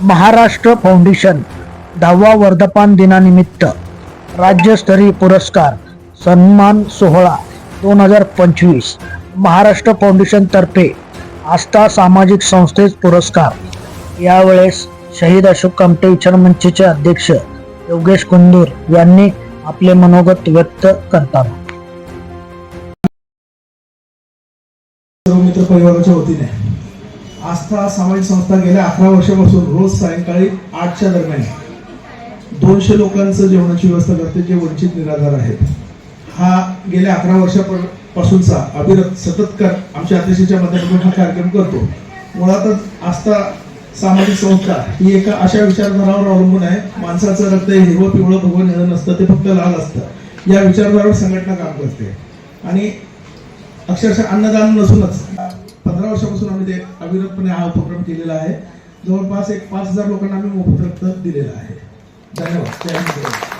Maharashtra foundation दहावा वर्धापान दिनानिमित्त राज्यस्तरीय पुरस्कार सन्मान सोहळा दोन हजार पंचवीस. महाराष्ट्र फाउंडेशनतर्फे आस्था सामाजिक संस्थेस पुरस्कार. यावेळेस शहीद अशोक कामटे विचारमंचचे अध्यक्ष योगेश कुंदूर यांनी आपले मनोगत व्यक्त करताना सर्व मित्र परिवाराच्या वतीने आस्था सामाजिक संस्था गेल्या अकरा वर्षापासून रोज सायंकाळी आठच्या दरम्यान दोनशे लोकांचं जेवणाची व्यवस्था करते जे वंचित निराधार आहेत. हा गेल्या अकरा वर्षापासूनचा अभिरत सतत कर आमच्या अध्यक्षाच्या माध्यमातून हा कार्यक्रम करतो. मुळातच आस्था सामाजिक संस्था ही एका अशा विचारधारावर अवलंबून आहे माणसाचं रक्त हे हिरवं पिवळं भगवं निळं नसतं ते फक्त लाल असतं. या विचारधारावर संघटना काम करते. आणि अक्षरशः अन्नदान नसूनच वर्षापासून आम्ही ते अविरतपणे हा उपक्रम केलेला आहे. जवळपास एक पाच हजार लोकांना आम्ही मोफत रक्त दिलेलं आहे. धन्यवाद.